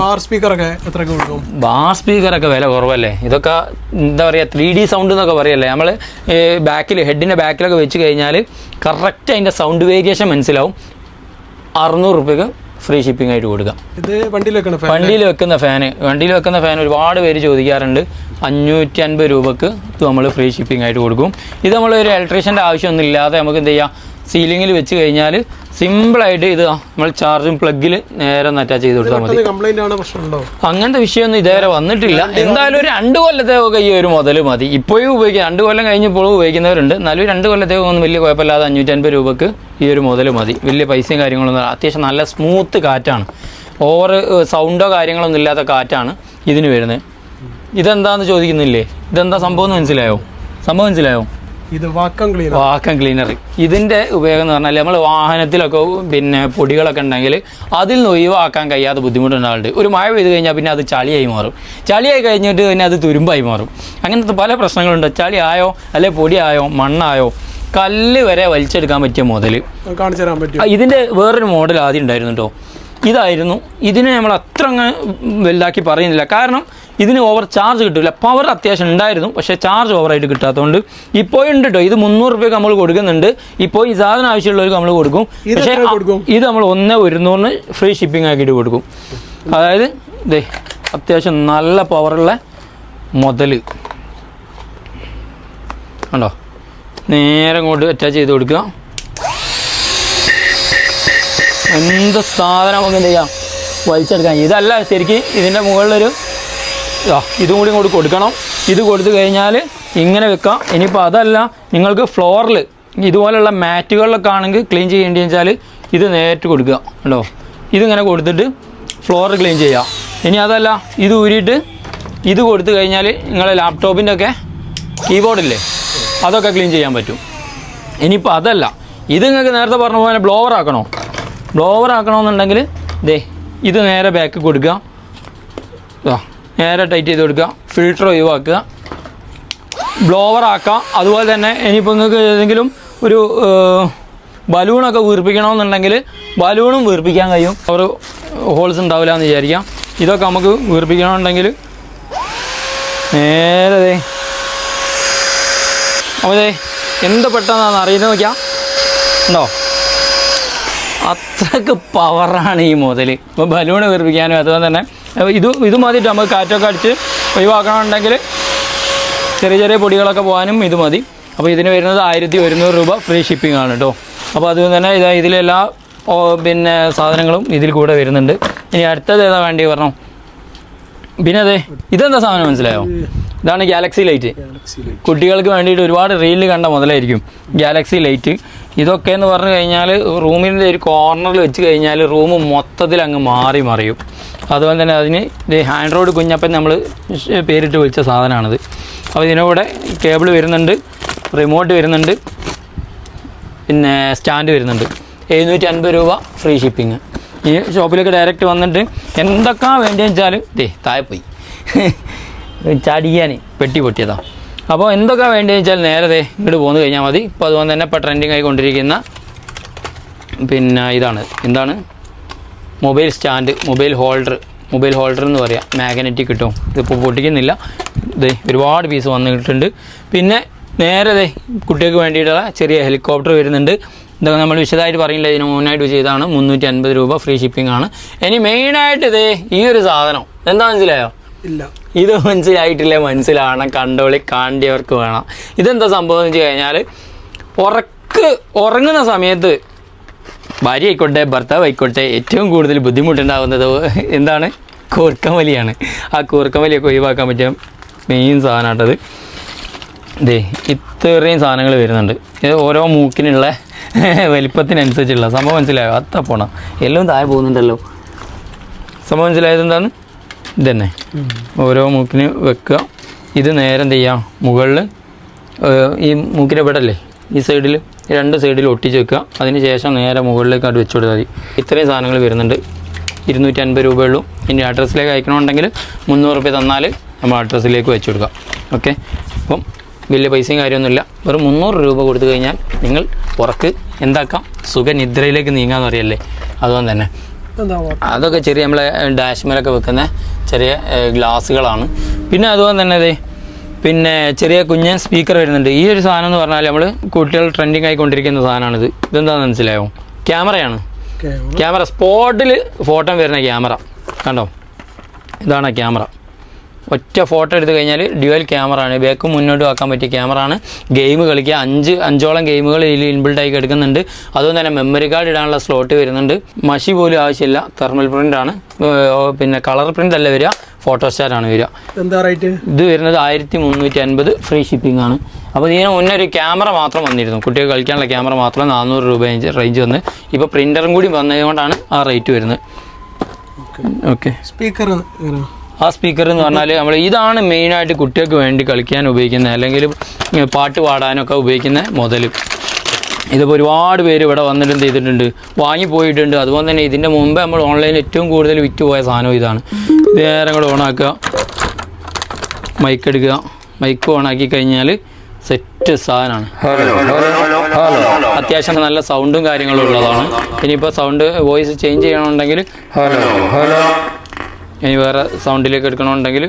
ബാർ സ്പീക്കറൊക്കെ എത്രക്ക് കൊടുക്കും? ബാർ സ്പീക്കറൊക്കെ വില കുറവല്ലേ? ഇതൊക്കെ എന്താ പറയുക ത്രീ ഡി സൗണ്ട് എന്നൊക്കെ പറയല്ലേ? നമ്മൾ ബാക്കിൽ ഹെഡിന്റെ ബാക്കിലൊക്കെ വെച്ച് കഴിഞ്ഞാൽ കറക്റ്റ് അതിന്റെ സൗണ്ട് വേരിയേഷൻ മനസ്സിലാവും. അറുന്നൂറ് റുപ്യക്ക് ഫ്രീ ഷിപ്പിംഗ് ആയിട്ട് കൊടുക്കാം. ഇത് വണ്ടിയിൽ വെക്കുന്ന വണ്ടിയിൽ വെക്കുന്ന ഫാന് വണ്ടിയിൽ വെക്കുന്ന ഫാൻ ഒരുപാട് പേര് ചോദിക്കാറുണ്ട്. അഞ്ഞൂറ്റി അൻപത് രൂപക്ക് ഇത് നമ്മൾ ഫ്രീ ഷിപ്പിംഗ് ആയിട്ട് കൊടുക്കും. ഇത് നമ്മൾ ഒരു ഇലക്ട്രീഷ്യന്റെ ആവശ്യമൊന്നും ഇല്ലാതെ നമുക്ക് എന്ത് ചെയ്യാം? സീലിങ്ങിൽ വെച്ച് കഴിഞ്ഞാൽ സിമ്പിളായിട്ട് ഇത് നമ്മൾ ചാർജും പ്ലഗിൽ നേരെ ഒന്ന് അറ്റാച്ച് ചെയ്ത് കൊടുത്താൽ മതി. അങ്ങനത്തെ വിഷയമൊന്നും ഇതുവരെ വന്നിട്ടില്ല. എന്തായാലും ഒരു രണ്ട് കൊല്ലത്തേക്കൊക്കെ ഈ ഒരു മുതൽ മതി. ഇപ്പോഴും ഉപയോഗിക്കാം രണ്ട് കൊല്ലം കഴിഞ്ഞപ്പോഴും ഉപയോഗിക്കുന്നവരുണ്ട്. എന്നാലും രണ്ട് കൊല്ലത്തേക്കൊന്നും വലിയ കുഴപ്പമില്ലാതെ അഞ്ഞൂറ്റൻപത് രൂപക്ക് ഈ ഒരു മുതൽ മതി. വലിയ പൈസയും കാര്യങ്ങളൊന്നും. അത്യാവശ്യം നല്ല സ്മൂത്ത് കാറ്റാണ്. ഓവർ സൗണ്ടോ കാര്യങ്ങളൊന്നും ഇല്ലാത്ത കാറ്റാണ് ഇതിന് വരുന്നത്. ഇതെന്താന്ന് ചോദിക്കുന്നില്ലേ? ഇതെന്താ സംഭവം എന്ന് മനസ്സിലായോ? സംഭവം മനസ്സിലായോ? ഇത് വാക്കം ക്ലീനർ വാക്കം ക്ലീനർ ഇതിന്റെ ഉപയോഗം എന്ന് പറഞ്ഞാൽ നമ്മൾ വാഹനത്തിലൊക്കെ പിന്നെ പൊടികളൊക്കെ ഉണ്ടെങ്കിൽ അതിൽ നിന്ന് ഒഴിവാക്കാൻ കഴിയാത്ത ബുദ്ധിമുട്ടുണ്ടാവുന്നുണ്ട് ഒരു മഴ പെയ്ത് കഴിഞ്ഞാൽ പിന്നെ അത് ചളിയായി മാറും. ചളിയായി കഴിഞ്ഞിട്ട് പിന്നെ അത് തുരുമ്പായി മാറും. അങ്ങനത്തെ പല പ്രശ്നങ്ങളുണ്ട്. ചളി ആയോ അല്ലെ പൊടിയായോ മണ്ണായോ കല്ല് വരെ വലിച്ചെടുക്കാൻ പറ്റിയ മുതൽ കാണിച്ചു തരാൻ പറ്റും ഇതിന്റെ വേറൊരു മോഡൽ ആദ്യം ഉണ്ടായിരുന്നു കേട്ടോ ഇതായിരുന്നു. ഇതിനെ നമ്മൾ അത്ര അങ്ങ് വലുതാക്കി പറയുന്നില്ല. കാരണം ഇതിന് ഓവർ ചാർജ് കിട്ടില്ല പവർ അത്യാവശ്യം ഉണ്ടായിരുന്നു പക്ഷേ ചാർജ് ഓവറായിട്ട് കിട്ടാത്തതുകൊണ്ട് ഇപ്പോഴും ഉണ്ട് കേട്ടോ ഇത് മുന്നൂറ് രൂപയ്ക്ക് നമ്മൾ കൊടുക്കുന്നുണ്ട്. ഇപ്പോൾ ഈ സാധനം ആവശ്യമുള്ളവർക്ക് നമ്മൾ കൊടുക്കും. പക്ഷേ? ഇത് നമ്മൾ ഒന്ന് ഒരുന്നൂറിന് ഫ്രീ ഷിപ്പിംഗ് ആക്കിയിട്ട് കൊടുക്കും. അതായത് ഇതേ അത്യാവശ്യം നല്ല പവറുള്ള മുതൽ കണ്ടോ? നേരെ ഇങ്ങോട്ട് അറ്റാച്ച് ചെയ്ത് കൊടുക്കുക. എന്ത് സാധനം നമുക്ക് എന്ത് ചെയ്യാം? വലിച്ചെടുക്കാം ഇതല്ല ശരിക്കും ഇതിന്റെ മുകളിലൊരു ഇതും കൂടി ഇങ്ങോട്ട് കൊടുക്കണം. ഇത് കൊടുത്തു കഴിഞ്ഞാൽ ഇങ്ങനെ വെക്കാം. ഇനിയിപ്പോൾ അതല്ല നിങ്ങൾക്ക് ഫ്ലോറിൽ ഇതുപോലെയുള്ള മാറ്റുകളിലൊക്കെ ആണെങ്കിൽ ക്ലീൻ ചെയ്യേണ്ടി വെച്ചാൽ ഇത് നേരിട്ട് കൊടുക്കുക കേട്ടോ. ഇതിങ്ങനെ കൊടുത്തിട്ട് ഫ്ലോർ ക്ലീൻ ചെയ്യാം. ഇനി അതല്ല ഇത് ഊരിയിട്ട് ഇത് കൊടുത്തു കഴിഞ്ഞാൽ നിങ്ങളെ ലാപ്ടോപ്പിന്റെ ഒക്കെ കീബോർഡില്ലേ അതൊക്കെ ക്ലീൻ ചെയ്യാൻ പറ്റും. ഇനിയിപ്പോൾ അതല്ല ഇത് നിങ്ങൾക്ക് നേരത്തെ പറഞ്ഞ പോലെ ബ്ലോവർ ആക്കണോ? ബ്ലോവർ ആക്കണമെന്നുണ്ടെങ്കിൽ ദേ ഇത് നേരെ ബാക്ക് കൊടുക്കുക. നേരെ ടൈറ്റ് ചെയ്ത് കൊടുക്കുക. ഫിൽട്ടർ ഒഴിവാക്കുക. ബ്ലോവർ ആക്കാം. അതുപോലെ തന്നെ ഇനിയിപ്പോൾ നിങ്ങൾക്ക് ഏതെങ്കിലും ഒരു ബലൂണൊക്കെ വീർപ്പിക്കണമെന്നുണ്ടെങ്കിൽ ബലൂണും വീർപ്പിക്കാൻ കഴിയും. അവർ ഹോൾസ് ഉണ്ടാവില്ല എന്ന് വിചാരിക്കാം. ഇതൊക്കെ നമുക്ക് വീർപ്പിക്കണമെന്നുണ്ടെങ്കിൽ നേരെ അതെ എന്ത് പെട്ടെന്നാണ് അറിയുന്നത് നോക്കിയാൽ ഉണ്ടോ അത്രയ്ക്ക് പവറാണ് ഈ മുതൽ ഇപ്പോൾ ബലൂൺ വീർപ്പിക്കാനും അതുപോലെ തന്നെ ഇത് ഇത് മതിയിട്ട് നമുക്ക് കാറ്റൊക്കെ അടിച്ച് ഒഴിവാക്കണമെന്നുണ്ടെങ്കിൽ ചെറിയ ചെറിയ പൊടികളൊക്കെ പോകാനും ഇത് മതി. അപ്പോൾ ഇതിന് വരുന്നത് ആയിരത്തി ഒരുന്നൂറ് രൂപ ഫ്രീ ഷിപ്പിംഗ് ആണ് കേട്ടോ അപ്പോൾ അതുകൊണ്ട് തന്നെ ഇതാ ഇതിലെല്ലാ പിന്നെ സാധനങ്ങളും ഇതിൽ കൂടെ വരുന്നുണ്ട്. ഇനി അടുത്തത് ഏതാ വേണ്ടി പറഞ്ഞു? പിന്നെ അതെ ഇതെന്താ സാധനം മനസ്സിലായോ? ഇതാണ് ഗാലക്സി ലൈറ്റ് കുട്ടികൾക്ക് വേണ്ടിയിട്ട് ഒരുപാട് റീലിൽ കണ്ട മുതലായിരിക്കും ഗാലക്സി ലൈറ്റ് ഇതൊക്കെ എന്ന് പറഞ്ഞു കഴിഞ്ഞാൽ റൂമിന്റെ ഒരു കോർണറിൽ വെച്ച് കഴിഞ്ഞാൽ റൂം മൊത്തത്തിൽ അങ്ങ് മാറി മറിയും. അതുപോലെ തന്നെ അതിന് ഇത് റോഡ് കുഞ്ഞപ്പൻ നമ്മൾ പേരിട്ട് വിളിച്ച സാധനമാണിത് അപ്പോൾ ഇതിനൂടെ കേബിൾ വരുന്നുണ്ട് റിമോട്ട് വരുന്നുണ്ട് പിന്നെ സ്റ്റാൻഡ് വരുന്നുണ്ട്. എഴുന്നൂറ്റി അൻപത് രൂപ ഫ്രീ ഷിപ്പിങ് ഈ ഷോപ്പിലേക്ക് ഡയറക്റ്റ് വന്നിട്ട് എന്തൊക്കെ വേണ്ടതെന്ന് വെച്ചാൽ ദേ താഴെ പോയി. ചടിയാൻ പെട്ടി പൊട്ടിയതാ. അപ്പോൾ എന്തൊക്കെ വേണ്ടതെന്ന് വെച്ചാൽ നേരത്തെ ഇങ്ങോട്ട് പോന്നു കഴിഞ്ഞാൽ മതി. ഇപ്പോൾ അതുപോലെ തന്നെ ഇപ്പോൾ ട്രെൻഡിങ് ആയിക്കൊണ്ടിരിക്കുന്ന പിന്നെ ഇതാണ്. എന്താണ്? Mobile stand mobile holder mobile holder എന്ന് പറയാം. മാഗ്നറ്റിക് കിട്ടും. ഇതിപ്പോൾ പൊട്ടിക്കുന്നില്ല. ഇത് ഒരുപാട് പീസ് വന്നിട്ടുണ്ട്. പിന്നെ നേരത്തെ കുട്ടികൾക്ക് വേണ്ടിയിട്ടുള്ള ചെറിയ ഹെലികോപ്റ്റർ വരുന്നുണ്ട്. ഇതൊക്കെ നമ്മൾ വിശദമായിട്ട് പറയില്ല. ഇതിന് മുന്നായിട്ട് ചെയ്താണ് മുന്നൂറ്റി അൻപത് രൂപ ഫ്രീ ഷിപ്പിംഗ് ആണ്. ഇനി മെയിനായിട്ട് ഇതേ ഈ ഒരു സാധനം. എന്താ മനസ്സിലായോ? ഇല്ല. ഇത് മനസ്സിലായിട്ടില്ല? മനസ്സിലാവണം. കണ്ടോളി കാണ്ടിയവർക്ക് വേണം. ഇതെന്താ സംഭവം എന്ന് വെച്ച് കഴിഞ്ഞാൽ ഉറക്ക് ഉറങ്ങുന്ന സമയത്ത് ഭാര്യ ആയിക്കോട്ടെ ഭർത്താവ് ആയിക്കോട്ടെ ഏറ്റവും കൂടുതൽ ബുദ്ധിമുട്ടുണ്ടാകുന്നത് എന്താണ്? കൂർക്കമലിയാണ്. ആ കൂർക്കമലിയൊക്കെ ഒഴിവാക്കാൻ പറ്റിയ മെയിൻ സാധനമാട്ടത്. ദേ ഇത്രയും സാധനങ്ങൾ വരുന്നുണ്ട്. ഇത് ഓരോ മൂക്കിനുള്ള വലിപ്പത്തിനനുസരിച്ചുള്ള സംഭവം മനസ്സിലായോ? അത്തപ്പോണം എല്ലാം താഴെ പോകുന്നുണ്ടല്ലോ. സംഭവം മനസ്സിലായത് എന്താണ്? ഇതന്നെ. ഓരോ മൂക്കിന് വെക്കുക. ഇത് നേരെ എന്ത് ചെയ്യാം? മുകളിൽ ഈ മൂക്കിന്റെ ഇവിടെ അല്ലേ ഈ സൈഡിൽ രണ്ട് സൈഡിൽ ഒട്ടിച്ച് വെക്കുക. അതിന് ശേഷം നേരെ മുകളിലേക്ക് അത് വെച്ച് കൊടുത്താൽ മതി. ഇത്രയും സാധനങ്ങൾ വരുന്നുണ്ട്. ഇരുന്നൂറ്റി അൻപത് രൂപയുള്ളൂ ഇനി അഡ്രസ്സിലേക്ക് അയക്കണമെന്നുണ്ടെങ്കിൽ മുന്നൂറ് റുപ്യ തന്നാൽ നമ്മൾ അഡ്രസ്സിലേക്ക് വെച്ച് കൊടുക്കാം. ഓക്കെ അപ്പം വലിയ പൈസയും കാര്യമൊന്നുമില്ല. വെറും മുന്നൂറ് രൂപ കൊടുത്തു കഴിഞ്ഞാൽ നിങ്ങൾ ഉറക്ക് എന്താക്കാം? സുഖനിദ്രയിലേക്ക് നീങ്ങാമെന്ന് അറിയല്ലേ അതുകൊണ്ട് തന്നെ. അതൊക്കെ ചെറിയ നമ്മളെ ഡാഷ്മേലൊക്കെ വെക്കുന്ന ചെറിയ ഗ്ലാസ്സുകളാണ്. പിന്നെ അതുപോലെ തന്നെ അതെ പിന്നെ ചെറിയ കുഞ്ഞൻ സ്പീക്കർ വരുന്നുണ്ട്. ഈ ഒരു സാധനം എന്ന് പറഞ്ഞാൽ നമ്മൾ കുട്ടികൾ ട്രെൻഡിങ് ആയിക്കൊണ്ടിരിക്കുന്ന സാധനമാണിത്. ഇതെന്താണെന്ന് മനസ്സിലായോ? ക്യാമറയാണ്. ക്യാമറ? ക്യാമറ സ്പോട്ടിൽ ഫോട്ടോ വരുന്ന ക്യാമറ. കണ്ടോ? ഇതാണ് ക്യാമറ. ഒറ്റ ഫോട്ടോ എടുത്തു കഴിഞ്ഞാൽ ഡ്യുവൽ ക്യാമറ ആണ് ബാക്കും മുന്നോട്ടും ആക്കാൻ പറ്റിയ ക്യാമറ ആണ് ഗെയിം കളിക്കുക. അഞ്ച് അഞ്ചോളം ഗെയിമുകൾ ഇതിൽ ഇൻബിൽഡ് ആയി എടുക്കുന്നുണ്ട് അതുകൊണ്ട് തന്നെ മെമ്മറി കാർഡ് ഇടാനുള്ള സ്ലോട്ട് വരുന്നുണ്ട്. മഷി പോലും ആവശ്യമില്ല. തെർമൽ പ്രിന്റ് ആണ്. പിന്നെ കളർ പ്രിന്റ് അല്ല വരിക. ആണ് വരിക. എന്താ റേറ്റ് ഇത് വരുന്നത് ആയിരത്തി മുന്നൂറ്റി അൻപത് ഫ്രീ ഷിപ്പിംഗ് ആണ്. അപ്പോൾ ഇതിന് മുന്നേ ഒരു ക്യാമറ മാത്രം വന്നിരുന്നു. കുട്ടികൾ കളിക്കാനുള്ള ക്യാമറ മാത്രം നാനൂറ് രൂപ റേഞ്ച് വന്ന്. ഇപ്പോൾ പ്രിന്ററും കൂടി വന്നതുകൊണ്ടാണ് ആ റേറ്റ് വരുന്നത്. ഓക്കെ സ്പീക്കർ ആ സ്പീക്കർ എന്ന് പറഞ്ഞാൽ നമ്മൾ ഇതാണ് മെയിനായിട്ട് കുട്ടികൾക്ക് വേണ്ടി കളിക്കാൻ ഉപയോഗിക്കുന്നത് അല്ലെങ്കിൽ പാട്ട് പാടാനൊക്കെ ഉപയോഗിക്കുന്ന മുതൽ ഇതിപ്പോൾ ഒരുപാട് പേര് ഇവിടെ വന്നിട്ടുണ്ട് എന്ത് ചെയ്തിട്ടുണ്ട് വാങ്ങിപ്പോയിട്ടുണ്ട് അതുപോലെ തന്നെ ഇതിന്റെ മുമ്പേ നമ്മൾ ഓൺലൈനിൽ ഏറ്റവും കൂടുതൽ വിറ്റ് പോയ സാധനം ഇതാണ്. ഇത് നേരം കൂടെ ഓണാക്കുക മൈക്ക് എടുക്കുക. മൈക്ക് ഓണാക്കി കഴിഞ്ഞാൽ സെറ്റ് സാധനമാണ് അത്യാവശ്യം നല്ല സൗണ്ടും കാര്യങ്ങളും ഉള്ളതാണ്. ഇനിയിപ്പോൾ സൗണ്ട് വോയിസ് ചേഞ്ച് ചെയ്യണമെന്നുണ്ടെങ്കിൽ ഹലോ ഹലോ ഇനി വേറെ സൗണ്ടിലേക്ക് എടുക്കണമെന്നുണ്ടെങ്കിൽ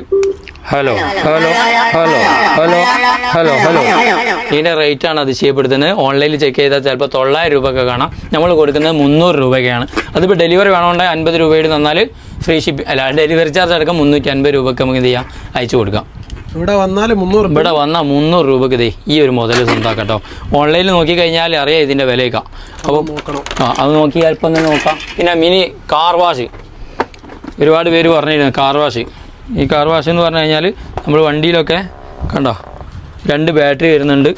hello hello hello hello hello hello ഇതിന്റെ റേറ്റ് ആണ് അതിശയപ്പെടുത്തുന്നത് ഓൺലൈനിൽ ചെക്ക് ചെയ്താൽ ചിലപ്പോൾ തൊള്ളായിരം രൂപയൊക്കെ കാണാം നമ്മൾ കൊടുക്കുന്നത് മുന്നൂറ് രൂപയ്ക്കാണ് അതിപ്പോൾ ഡെലിവറി വേണമെങ്കിൽ അൻപത് രൂപയുടെ തന്നാൽ ഫ്രീ ഷിപ്പ് അല്ല ഡെലിവറി ചാർജ് അടക്കം മുന്നൂറ്റി അൻപത് രൂപയ്ക്ക് നമുക്ക് എന്ത് ചെയ്യാം അയച്ചു കൊടുക്കാം ഇവിടെ വന്നാൽ മുന്നൂറ് രൂപ ഇവിടെ വന്നാൽ മുന്നൂറ് രൂപയ്ക്ക് ഇതേ ഈ ഒരു മുതൽ സ്വന്തമാക്കട്ടോ ഓൺലൈനിൽ നോക്കിക്കഴിഞ്ഞാൽ അറിയാം ഇതിന്റെ വിലയൊക്കെ അപ്പോൾ നോക്കണം ആ അത് നോക്കി അല്പം തന്നെ നോക്കാം പിന്നെ മിനി കാർ വാഷ് ഒരുപാട് പേര് പറഞ്ഞിരുന്നു കാർ വാഷ് ഈ കാർ വാഷ് എന്ന് പറഞ്ഞു കഴിഞ്ഞാൽ നമ്മൾ വണ്ടിയിലൊക്കെ കണ്ടോ രണ്ട് ബാറ്ററി വരുന്നുണ്ട്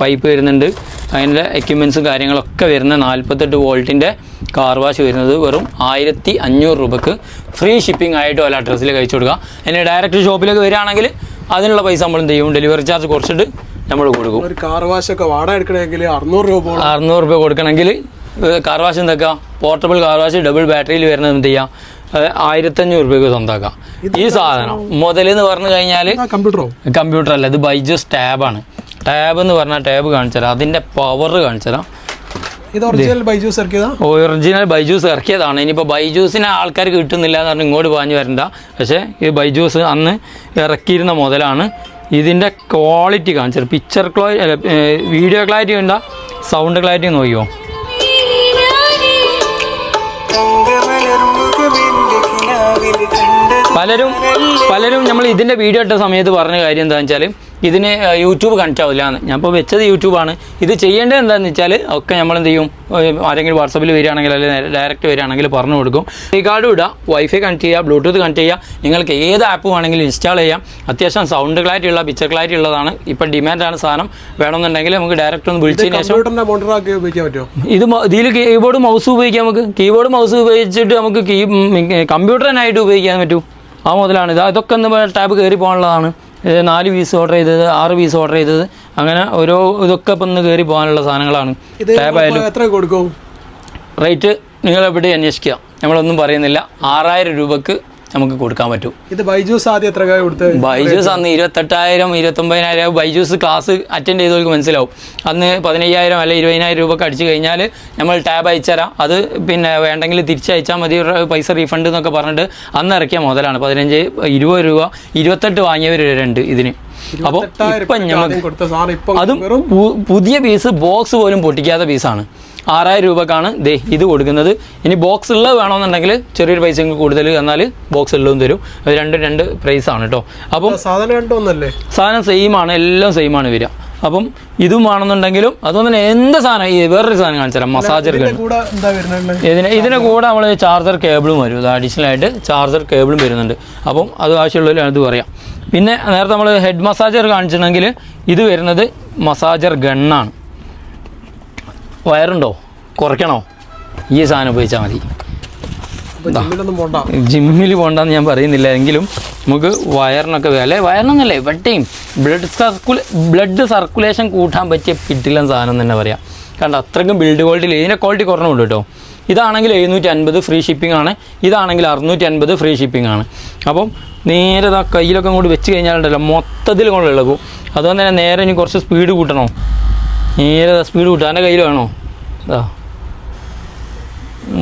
പൈപ്പ് വരുന്നുണ്ട്. അതിന്റെ എക്യുപ്മെൻസും കാര്യങ്ങളൊക്കെ വരുന്ന നാൽപ്പത്തെട്ട് വോൾട്ടിന്റെ കാർ വാഷ് വരുന്നത് വെറും ആയിരത്തി അഞ്ഞൂറ് രൂപക്ക് ഫ്രീ ഷിപ്പിംഗ് ആയിട്ട് വല്ല അഡ്രസ്സിൽ കഴിച്ചു കൊടുക്കുക അതിന് ഡയറക്റ്റ് ഷോപ്പിലേക്ക് വരികയാണെങ്കിൽ അതിനുള്ള പൈസ നമ്മൾ എന്ത് ചെയ്യും? ഡെലിവറി ചാർജ് കുറച്ചിട്ട് നമ്മൾ കൊടുക്കും. ഒരു കാർ വാഷ് ഒക്കെ വാടക എടുക്കണമെങ്കിൽ അറുന്നൂറ് രൂപ അറുന്നൂറ് രൂപ കൊടുക്കണമെങ്കിൽ കാർ വാഷ് എന്തൊക്കെയാണ് പോർട്ടബിൾ കാർ വാഷ് ഡബിൾ ബാറ്ററിയിൽ വരുന്നത് എന്ത് ചെയ്യാം? ആയിരത്തഞ്ഞൂറ് രൂപയ്ക്ക് സ്വന്തമാക്കാം ഈ സാധനം മുതലെന്ന് പറഞ്ഞു കഴിഞ്ഞാൽ കമ്പ്യൂട്ടറോ കമ്പ്യൂട്ടർ അല്ല ഇത് ബൈജസ് ടാബാണ് ടാബ് എന്ന് പറഞ്ഞാൽ ടാബ് കാണിച്ചുതരാം അതിന്റെ പവർ കാണിച്ചുതരാം ഒറിജിനൽ ബൈജൂസ് ഇറക്കിയതാണ്. ഇനിയിപ്പോൾ ബൈജൂസിനെ ആൾക്കാർ കിട്ടുന്നില്ല എന്ന് പറഞ്ഞ് ഇങ്ങോട്ട് പാഞ്ഞു വരണ്ട. പക്ഷേ ഈ ബൈജൂസ് അന്ന് ഇറക്കിയിരുന്ന മുതലാണ് ഇതിന്റെ ക്വാളിറ്റി കാണിച്ചത്. പിക്ചർ ക്ലോ വീഡിയോ ക്ലാരിറ്റി ഉണ്ടോ? സൗണ്ട് ക്ലാരിറ്റി നോക്കിയോ പലരും പലരും നമ്മൾ ഇതിന്റെ വീഡിയോ ഇട്ട സമയത്ത് പറഞ്ഞ കാര്യം എന്താണെന്ന് വെച്ചാൽ ഇതിന് യൂട്യൂബ് കണക്റ്റ് ആവില്ല എന്ന് ഞാൻ ഇപ്പോൾ വെച്ചത് യൂട്യൂബാണ് ഇത് ചെയ്യേണ്ടത് എന്താണെന്ന് വെച്ചാൽ ഒക്കെ നമ്മൾ എന്ത് ചെയ്യും ആരെങ്കിലും വാട്സപ്പിൽ വരികയാണെങ്കിൽ അല്ലെങ്കിൽ ഡയറക്റ്റ് വരികയാണെങ്കിൽ പറഞ്ഞു കൊടുക്കും. ഈ കാർഡ് ഇടുക വൈഫൈ കണക്ട് ചെയ്യുക ബ്ലൂടൂത്ത് കണക്ട് ചെയ്യുക. നിങ്ങൾക്ക് ഏത് ആപ്പ് വേണമെങ്കിലും ഇൻസ്റ്റാൾ ചെയ്യാം. അത്യാവശ്യം സൗണ്ട് ക്ലാരിറ്റി ഉള്ള പിക്ചർ ക്ലാരിറ്റി ഉള്ളതാണ്. ഇപ്പം ഡിമാൻഡാണ് സാധനം. വേണമെന്നുണ്ടെങ്കിൽ നമുക്ക് ഡയറക്റ്റ് ഒന്ന് വിളിച്ചതിന് ശേഷം ഇത് ഇതിൽ കീബോർഡ് മൗസ് ഉപയോഗിക്കാം നമുക്ക്. കീബോർഡ് മൗസ് ഉപയോഗിച്ചിട്ട് നമുക്ക് കീ കമ്പ്യൂട്ടറിനായിട്ട് ഉപയോഗിക്കാൻ പറ്റും. ആ മുതലാണ്. ഇത് അതൊക്കെ ഒന്ന് ടാബ് കയറി പോകാനുള്ളതാണ്. നാല് പീസ് ഓർഡർ ചെയ്തത് ആറ് പീസ് ഓർഡർ ചെയ്തത്. അങ്ങനെ ഓരോ ഇതൊക്കെ ഇപ്പം ഒന്ന് കയറി പോകാനുള്ള സാധനങ്ങളാണ്. എത്ര കൊടുക്കും? റേറ്റ് നിങ്ങൾ എവിടെ അന്വേഷിക്കുക. നമ്മളൊന്നും പറയുന്നില്ല. ആറായിരം രൂപക്ക് നമുക്ക് കൊടുക്കാൻ പറ്റും. ഇത് ബൈജൂസ് ആദ്യം എത്ര കൊടുത്ത് ബൈജൂസ് അന്ന് ഇരുപത്തെട്ടായിരം ഇരുപത്തൊമ്പതിനായിരം ബൈജൂസ് ക്ലാസ് അറ്റൻഡ് ചെയ്തവർക്ക് മനസ്സിലാവും. അന്ന് പതിനയ്യായിരം അല്ലെ ഇരുപതിനായിരം രൂപ അടിച്ചു കഴിഞ്ഞാൽ നമ്മൾ ടാബ് അയച്ചുതരാം. അത് പിന്നെ വേണ്ടെങ്കിൽ തിരിച്ചയച്ചാൽ മതി പൈസ റീഫണ്ട് എന്നൊക്കെ പറഞ്ഞിട്ട് അന്ന് ഇറക്കിയ മുതലാണ്. പതിനഞ്ച് ഇരുപത് രൂപ ഇരുപത്തെട്ട് വാങ്ങിയവർ രണ്ട് ഇതിന്. അപ്പോൾ ഇപ്പം ഞമ്മക്ക് ഇപ്പൊ അതും പുതിയ പീസ് ബോക്സ് പോലും പൊട്ടിക്കാത്ത പീസാണ് ആറായിരം രൂപക്കാണ് ദേ ഇത് കൊടുക്കുന്നത്. ഇനി ബോക്സ് ഉള്ളത് വേണമെന്നുണ്ടെങ്കിൽ ചെറിയൊരു പൈസ കൂടുതൽ എന്നാൽ ബോക്സ് ഉള്ളതും തരും. അത് രണ്ട് രണ്ട് പ്രൈസ് ആണ് കേട്ടോ അപ്പം സാധനം രണ്ടൊന്നല്ലേ സാധനം സെയിം ആണ് എല്ലാം സെയിം ആണ് വരിക. അപ്പം ഇതും വേണമെന്നുണ്ടെങ്കിലും അതുപോലെ തന്നെ എന്ത് സാധനം ഈ വേറൊരു സാധനം കാണിച്ചു തരാം മസാജർ ഇതിന് ഇതിന് കൂടെ നമ്മൾ ചാർജർ കേബിളും വരും. അത് അഡീഷണൽ ആയിട്ട് ചാർജർ കേബിളും വരുന്നുണ്ട്. അപ്പം അത് ആവശ്യമുള്ളവർ അത് പറയാം. പിന്നെ നേരത്തെ നമ്മൾ ഹെഡ് മസാജർ കാണിച്ചിട്ടുണ്ടെങ്കിൽ ഇത് വരുന്നത് മസാജർ ഗണ്ണാണ് വയറുണ്ടോ? കുറയ്ക്കണോ? ഈ സാധനം ഉപയോഗിച്ചാൽ മതി. ജിമ്മിൽ പോകണ്ടെന്ന് ഞാൻ പറയുന്നില്ല. എങ്കിലും നമുക്ക് വയറിനൊക്കെ വേ- അല്ലെ? വയറിനൊന്നല്ലേ വെട്ടയും ബ്ലഡ് സർക്കുല ബ്ലഡ് സർക്കുലേഷൻ കൂട്ടാൻ പറ്റിയ കിട്ടില്ല സാധനം തന്നെ പറയാം. കണ്ട? അത്രയ്ക്കും ബിൽഡ് ക്വാളിറ്റി ഇതിന്റെ ക്വാളിറ്റി കുറഞ്ഞുണ്ട് കേട്ടോ. ഇതാണെങ്കിൽ എഴുന്നൂറ്റി അൻപത് ഫ്രീ ഷിപ്പിംഗ് ആണ്. ഇതാണെങ്കിൽ അറുന്നൂറ്റി അൻപത് ഫ്രീ ഷിപ്പിംഗ് ആണ്. അപ്പം നേരെ ആ കയ്യിലൊക്കെ അങ്ങോട്ട് വെച്ച് കഴിഞ്ഞാലുണ്ടല്ലോ മൊത്തത്തിൽ കൊണ്ട് ഇളകും. അതുകൊണ്ട് തന്നെ നേരെ ഇനി കുറച്ച് സ്പീഡ് കൂട്ടണോ? നേരെ സ്പീഡ് കൂട്ടാന്റെ കയ്യിൽ വേണോ? ഇതാ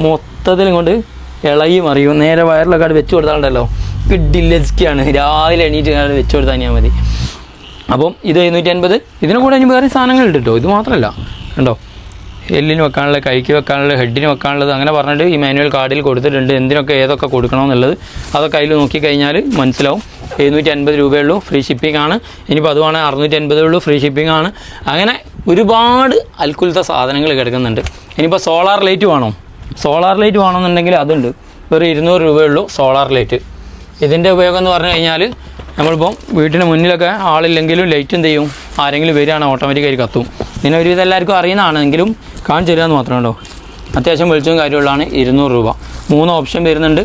മൊത്തത്തിൽ കൊണ്ട് ഇളകി മറിയും. നേരെ വയറിലൊക്കെ അവിടെ വെച്ച് കൊടുത്താലുണ്ടല്ലോ. കിഡില്ലസ്റ്റിയാണ് രാവിലെ എണീറ്റ് അവിടെ വെച്ച് കൊടുത്താൽ ഞാൻ മതി. അപ്പം ഇത് എഴുന്നൂറ്റി അൻപത് ഇതിന് കൂടെ ഇനി വേറെ സാധനങ്ങളുണ്ട് കേട്ടോ ഇത് മാത്രമല്ല കണ്ടോ? എല്ലിന് വെക്കാനുള്ള കൈക്ക് വെക്കാനുള്ള ഹെഡിന് വെക്കാനുള്ളത് അങ്ങനെ പറഞ്ഞിട്ട് ഈ മാനുവൽ കാർഡിൽ കൊടുത്തിട്ടുണ്ട്. എന്തിനൊക്കെ ഏതൊക്കെ കൊടുക്കണമെന്നുള്ളത് അതൊക്കെ അതിൽ നോക്കിക്കഴിഞ്ഞാൽ മനസ്സിലാവും. എഴുന്നൂറ്റി അൻപത് രൂപയുള്ളൂ ഫ്രീ ഷിപ്പിംഗ് ആണ്. ഇനിയിപ്പോൾ അതുമാണ് അറുന്നൂറ്റി അൻപതേ ഉള്ളൂ. ഫ്രീ ഷിപ്പിംഗ് ആണ്. അങ്ങനെ ഒരുപാട് അൽക്കുലത്തെ സാധനങ്ങൾ കിടക്കുന്നുണ്ട്. ഇനിയിപ്പോൾ സോളാർ ലൈറ്റ് വേണോ? സോളാർ ലൈറ്റ് വേണമെന്നുണ്ടെങ്കിൽ അതുണ്ട്. വെറും ഇരുന്നൂറ് രൂപയുള്ളൂ സോളാർ ലൈറ്റ് ഇതിന്റെ ഉപയോഗം എന്ന് പറഞ്ഞു കഴിഞ്ഞാൽ നമ്മളിപ്പം വീട്ടിന് മുന്നിലൊക്കെ ആളില്ലെങ്കിലും ലൈറ്റ് എന്ത് ചെയ്യും? ആരെങ്കിലും വരികയാണ് ഓട്ടോമാറ്റിക്കായി കത്തും. ഇതിനെ ഒരുവിധം എല്ലാവർക്കും അറിയുന്നതാണെങ്കിലും കാണിച്ചു തരിക എന്ന് മാത്രമേ ഉള്ളൂ അത്യാവശ്യം വെളിച്ചവും കാര്യമുള്ളതാണ് ഇരുന്നൂറ് രൂപ. മൂന്ന് ഓപ്ഷൻ വരുന്നുണ്ട്.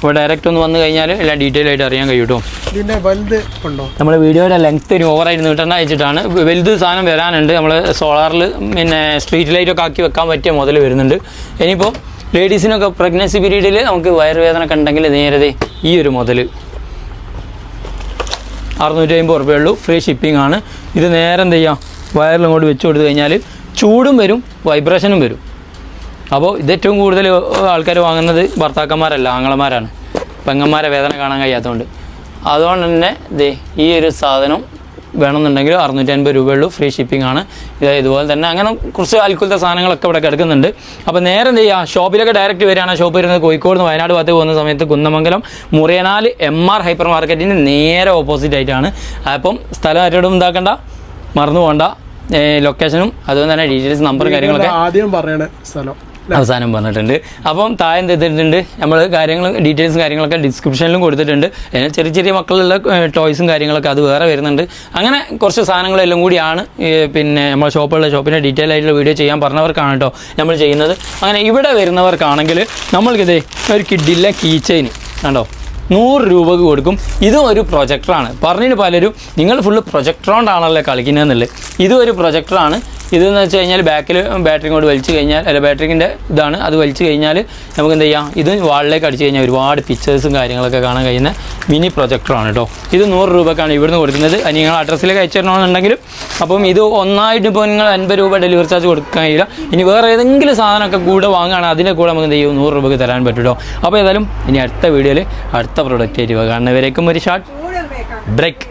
അപ്പോൾ ഡയറക്റ്റ് ഒന്ന് വന്നു കഴിഞ്ഞാൽ എല്ലാം ഡീറ്റെയിൽ ആയിട്ട് അറിയാൻ കഴിയൂട്ടോ പിന്നെ വലുത് ഉണ്ടോ? നമ്മൾ വീഡിയോയുടെ ലെങ്ത് ഒരു ഓവറായിട്ട് നീട്ടേണ്ട അയച്ചിട്ടാണ്. വലുത് സാധനം വരാനുണ്ട്. നമ്മൾ സോളാറിൽ പിന്നെ സ്ട്രീറ്റ് ലൈറ്റൊക്കെ ആക്കി വെക്കാൻ പറ്റിയ മുതൽ വരുന്നുണ്ട്. ഇനിയിപ്പോൾ ലേഡീസിനൊക്കെ പ്രഗ്നൻസി പീരീഡിൽ നമുക്ക് വയറുവേദന കണ്ടെങ്കിൽ ഉണ്ടെങ്കിൽ നേരത്തെ ഈ ഒരു മുതൽ അറുന്നൂറ്റി അമ്പത് ഉറുപ്പയേ ഉള്ളൂ. ഫ്രീ ഷിപ്പിംഗ് ആണ്. ഇത് നേരെ എന്ത് ചെയ്യാം? വയറിൽ ഇങ്ങോട്ട് വെച്ച് കൊടുത്തു കഴിഞ്ഞാൽ ചൂടും വരും വൈബ്രേഷനും വരും. അപ്പോൾ ഇത് ഏറ്റവും കൂടുതൽ ആൾക്കാർ വാങ്ങുന്നത് ഭർത്താക്കന്മാരല്ല ആങ്ങളമാരാണ്. പെങ്ങന്മാരെ വേദന കാണാൻ കഴിയാത്തതുകൊണ്ട്. അതുകൊണ്ട് തന്നെ ദേ ഈ ഒരു സാധനം വേണമെന്നുണ്ടെങ്കിൽ അറുന്നൂറ്റി അൻപത് രൂപയുള്ളൂ ഫ്രീ ഷിപ്പിംഗ് ആണ്. ഇത് ഇതുപോലെ തന്നെ അങ്ങനെ കുറച്ച് അൽക്കുലത്തെ സാധനങ്ങളൊക്കെ ഇവിടെ കിടക്കുന്നുണ്ട്. അപ്പോൾ നേരെ എന്ത് ചെയ്യുക ഷോപ്പിലൊക്കെ ഡയറക്റ്റ് വരികയാണ്. ഷോപ്പ് വരുന്നത് കോഴിക്കോട് നിന്ന് വയനാട് ഭാഗത്ത് പോകുന്ന സമയത്ത് Kunnamangalam Muriyanal M R hyper മാർക്കറ്റിന് നേരെ ഓപ്പോസിറ്റ് ആയിട്ടാണ്. അപ്പം സ്ഥലം ആരോടും ഇതാക്കണ്ട മറന്നു പോകണ്ട. ലൊക്കേഷനും അതുപോലെ തന്നെ ഡീറ്റെയിൽസ് നമ്പർ കാര്യങ്ങളൊക്കെ. ആദ്യം പറയണ സ്ഥലം. അവസാനം പറഞ്ഞിട്ടുണ്ട്. അപ്പം താഴെ എന്ത് ചെയ്തിട്ടുണ്ട്? നമ്മൾ കാര്യങ്ങൾ ഡീറ്റെയിൽസും കാര്യങ്ങളൊക്കെ ഡിസ്ക്രിപ്ഷനിലും കൊടുത്തിട്ടുണ്ട്. ചെറിയ ചെറിയ മക്കളുള്ള ടോയ്സും കാര്യങ്ങളൊക്കെ അത് വേറെ വരുന്നുണ്ട്. അങ്ങനെ കുറച്ച് സാധനങ്ങളെല്ലാം കൂടിയാണ് പിന്നെ നമ്മൾ ഷോപ്പുള്ള ഷോപ്പിന്റെ ഡീറ്റെയിൽ ആയിട്ടുള്ള വീഡിയോ ചെയ്യാൻ പറഞ്ഞവർക്കാണ് കേട്ടോ നമ്മൾ ചെയ്യുന്നത്. അങ്ങനെ ഇവിടെ വരുന്നവർക്കാണെങ്കിൽ നമ്മൾക്കിത് ഒരു കിഡില്ല കീ ചെയിൻ കണ്ടോ? നൂറ് രൂപക്ക് കൊടുക്കും. ഇതും ഒരു പ്രൊജക്ടറാണ് പറഞ്ഞിട്ട് പലരും നിങ്ങൾ ഫുള്ള് പ്രൊജക്ടർ കൊണ്ടാണല്ലോ കളിക്കുന്നതെന്നുള്ളത്? ഇതും ഒരു പ്രൊജക്ടറാണ് ഇതെന്ന് വെച്ച് കഴിഞ്ഞാൽ ബാക്കിൽ ബാറ്ററി കൊണ്ട് വലിച്ചു കഴിഞ്ഞാൽ അല്ല ബാറ്ററിന്റെ ഇതാണ്. അത് വലിച്ചു കഴിഞ്ഞാൽ നമുക്ക് എന്ത് ചെയ്യാം? ഇത് വാളിലേക്ക് അടിച്ചു കഴിഞ്ഞാൽ ഒരുപാട് പിക്ചേഴ്സും കാര്യങ്ങളൊക്കെ കാണാൻ കഴിയുന്ന മിനി പ്രൊജക്ടറാണ് കേട്ടോ ഇത് നൂറ് രൂപക്കാണ് ഇവിടുന്ന് കൊടുക്കുന്നത്. അത് നിങ്ങൾ അഡ്രസ്സിലേക്ക് അയച്ചു തരണമെന്നുണ്ടെങ്കിലും അപ്പം ഇത് ഒന്നായിട്ട് ഇപ്പോൾ നിങ്ങൾ അൻപത് രൂപ ഡെലിവറി ചാർജ് കൊടുക്കാൻ കഴിയില്ല. ഇനി വേറെ ഏതെങ്കിലും സാധനമൊക്കെ കൂടെ വാങ്ങുകയാണെങ്കിൽ അതിന്റെ കൂടെ നമുക്ക് എന്ത് ചെയ്യും? നൂറ് രൂപയ്ക്ക് തരാൻ പറ്റും കേട്ടോ അപ്പോൾ ഏതായാലും ഇനി അടുത്ത വീഡിയോയിൽ അടുത്ത പ്രൊഡക്റ്റ് ആയിട്ട് കാണുന്നവരേക്കും ഒരു ഷാർട്ട് ബ്രേക്ക്